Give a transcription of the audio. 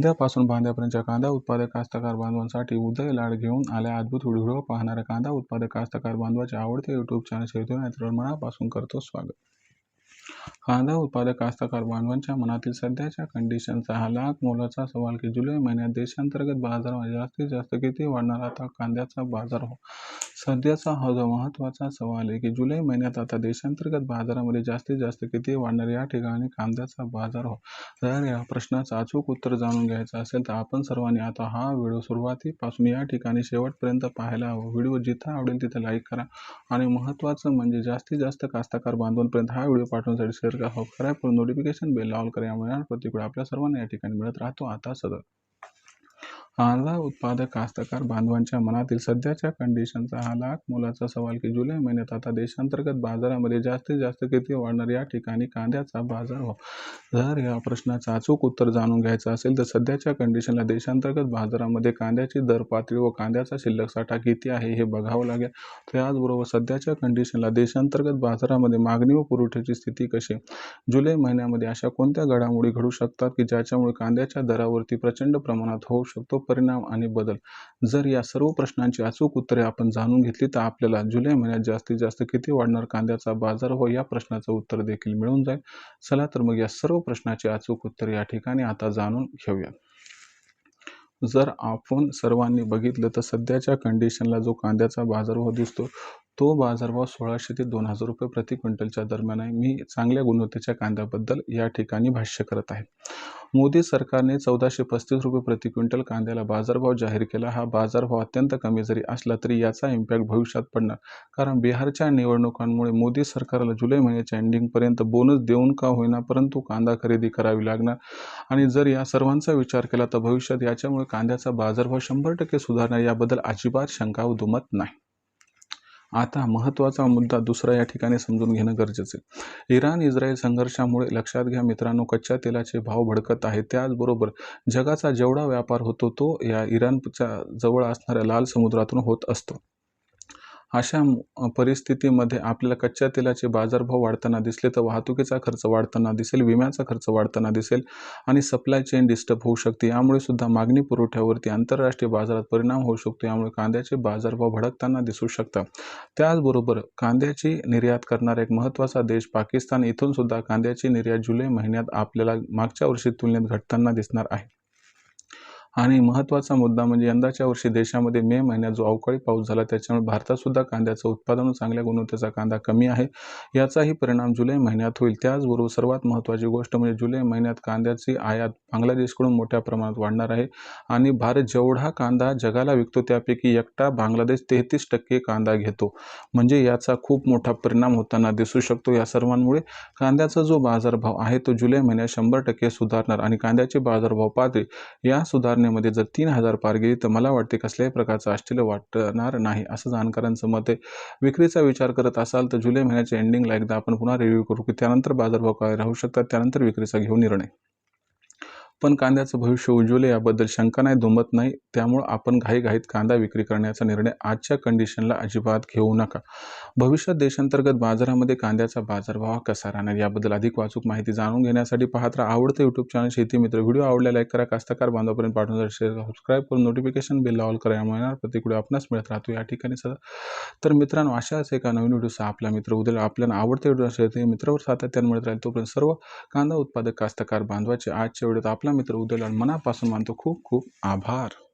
कांद्यापासून बांध्यापर्यंतच्या कांदा उत्पादक कास्तकार बांधवांसाठी उदय लाड घेऊन आल्या अद्भुत व्हिडिओ पाहणाऱ्या कांदा उत्पादक कास्तकार बांधवाचे आवडते यूट्यूब चॅनल शेतू मनापासून करतो स्वागत. कांदा उत्पादक कास्तकार बांधवांच्या मनातील सध्याच्या कंडिशनचा हा लाख मोलाचा सवाल की जुलै महिन्यात देशांतर्गत बाजारामध्ये जास्तीत जास्त किती वाढणार? आता कांद्याचा बाजार हो सध्याचा हा जो महत्त्वाचा सवाल आहे की जुलै महिन्यात आता देशांतर्गत बाजारामध्ये जास्तीत जास्त किती वाढणार या ठिकाणी कांद्याचा बाजार हो जर या प्रश्नाचं अचूक उत्तर जाणून घ्यायचं असेल तर आपण सर्वांनी आता हा व्हिडिओ सुरुवातीपासून या ठिकाणी शेवटपर्यंत पाहायला हवा. व्हिडिओ जिथं आवडेल तिथं लाईक करा. आणि महत्त्वाचं म्हणजे जास्तीत जास्त कास्तकार बांधवांपर्यंत हा व्हिडिओ पाठवण्यासाठी शेअर ग्राहक सबस्क्राईब करून नोटिफिकेशन बेल ऑल करा यामुळे प्रतिकडे आपल्या सर्वांना या ठिकाणी मिळत राहतो. आता सदर. कांदा उत्पादक कास्तकार बांधवांच्या मनातील सध्याच्या कंडिशनचा हा लाख मोलाचा सवाल की जुलै महिन्यात आता देशांतर्गत बाजारामध्ये जास्तीत जास्त किती वाढणार या ठिकाणी कांद्याचा बाजार हो जर या प्रश्नाचं अचूक उत्तर जाणून घ्यायचं असेल तर सध्याच्या कंडिशनला देशांतर्गत बाजारामध्ये कांद्याची दर पातळी व कांद्याचा शिल्लक साठा किती आहे हे बघावं लागेल. त्याचबरोबर सध्याच्या कंडिशनला देशांतर्गत बाजारामध्ये मागणी व पुरवठ्याची स्थिती कशी? जुलै महिन्यामध्ये अशा कोणत्या घडामोडी घडू शकतात की ज्याच्यामुळे कांद्याच्या दरावरती प्रचंड प्रमाणात होऊ शकतो? परिणाम आणि बदल. जर या सर्व प्रश्नांची अचूक उत्तरे आपण जाणून घेतली तर आपल्याला जुलै महिन्यात जास्तीत जास्त किती वाढणार कांद्याचा बाजार हो या प्रश्नाचं उत्तर देखील मिळून जाईल. चला तर मग या सर्व प्रश्नाची अचूक उत्तर या ठिकाणी आता जाणून घेऊया. जर आपण सर्वांनी बघितलं तर सध्याच्या कंडिशनला जो कांद्याचा बाजारभाव दिसतो तो बाजारभाव सोळाशे ते दोन हजार रुपये प्रति क्विंटलच्या दरम्यान आहे. मी चांगल्या गुणवत्तेच्या कांद्याबद्दल या ठिकाणी भाष्य करत आहे. मोदी सरकारने चौदाशे पस्तीस रुपये प्रति क्विंटल कांद्याला बाजारभाव जाहीर केला. हा बाजारभाव अत्यंत कमी जरी असला तरी याचा इम्पॅक्ट भविष्यात पडणार. कारण बिहारच्या निवडणुकांमुळे मोदी सरकारला जुलै महिन्याच्या एंडिंगपर्यंत बोनस देऊन का होईना परंतु कांदा खरेदी करावी लागणार. आणि जर या सर्वांचा विचार केला तर भविष्यात याच्यामुळे कांद्याचा बाजारभाव शंभर टक्के सुधारणार याबद्दल अजिबात शंका दुमत नाही. आता महत्त्वाचा मुद्दा दुसरा या ठिकाणी समजून घेणं गरजेचं आहे. इराण इस्रायल संघर्षामुळे लक्षात घ्या मित्रांनो कच्च्या तेलाचे भाव भडकत आहेत. त्याचबरोबर जगाचा जेवढा व्यापार होतो तो या इराणच्या जवळ असणाऱ्या लाल समुद्रातून होत असतो. अशा परिस्थितीमध्ये आपल्याला कच्च्या तेलाचे बाजारभाव वाढताना दिसले तर वाहतुकीचा खर्च वाढताना दिसेल विम्याचा खर्च वाढताना दिसेल आणि सप्लाय चेन डिस्टर्ब होऊ शकते. यामुळे सुद्धा मागणी पुरवठ्यावरती आंतरराष्ट्रीय बाजारात परिणाम होऊ शकतो. यामुळे कांद्याचे बाजारभाव भडकताना दिसू शकतात. त्याचबरोबर कांद्याची निर्यात करणारा एक महत्त्वाचा देश पाकिस्तान इथून सुद्धा कांद्याची निर्यात जुलै महिन्यात आपल्याला मागच्या वर्षी तुलनेत घटताना दिसणार आहे. आणि महत्त्वाचा मुद्दा म्हणजे यंदाच्या वर्षी देशामध्ये मे महिन्यात जो अवकाळी पाऊस झाला त्याच्यामुळे भारतातसुद्धा कांद्याचं उत्पादन चांगल्या गुणवत्तेचा कांदा कमी आहे. याचाही परिणाम जुलै महिन्यात होईल. त्याचबरोबर सर्वात महत्त्वाची गोष्ट म्हणजे जुलै महिन्यात कांद्याची आयात बांगलादेशकडून मोठ्या प्रमाणात वाढणार आहे. आणि भारत जेवढा कांदा जगाला विकतो त्यापैकी एकटा बांगलादेश तेहतीस टक्के कांदा घेतो. म्हणजे याचा खूप मोठा परिणाम होताना दिसू शकतो या सर्वांमुळे. कांद्याचा जो बाजारभाव आहे तो जुलै महिन्यात शंभर टक्के सुधारणार आणि कांद्याचे बाजारभाव पातळी या सुधार मध्ये जर तीन हजार पार गेली तर मला वाटते कसल्याही प्रकारचं आश्चर्य वाटणार नाही असं जाणकारांचं मत आहे. विक्रीचा विचार करत असाल तर जुलै महिन्याच्या एंडिंगला एकदा आपण पुन्हा रिव्ह्यू करू की त्यानंतर बाजारभाव काय राहू शकतात त्यानंतर विक्रीचा घेऊ निर्णय. पण कांद्याचं भविष्य उज्ज्वल याबद्दल शंका नाही दुमत नाही. त्यामुळं आपण घाईघाईत कांदा विक्री करण्याचा निर्णय आजच्या कंडिशनला अजिबात घेऊ नका. भविष्यात देशांतर्गत बाजारामध्ये कांद्याचा बाजारभाव कसा राहणार याबद्दल अधिक वाचूक माहिती जाणून घेण्यासाठी पाहत राहा. आवडतं यूट्यूब चॅनल शेती मित्र व्हिडिओ आवडल्या लाईक करा. कास्तकार बांधवापर्यंत पाठवून शेअर सबस्क्राईब करून नोटिफिकेशन बिल ऑल करा. यामुळे प्रतिकडे आपणास मिळत राहतो. या ठिकाणी सदा तर मित्रांनो अशाच एका नवीन व्हिडिओचा आपला मित्र उद्या आपल्याला आवडते व्हिडिओ शेती मित्रावर सातत्याने मिळत राहील. तोपर्यंत सर्व कांदा उत्पादक कास्तकार बांधवाचे आजच्या व्हिडिओत आपला मित्र उद्याला मनापासून मानतो खूप खूप आभार.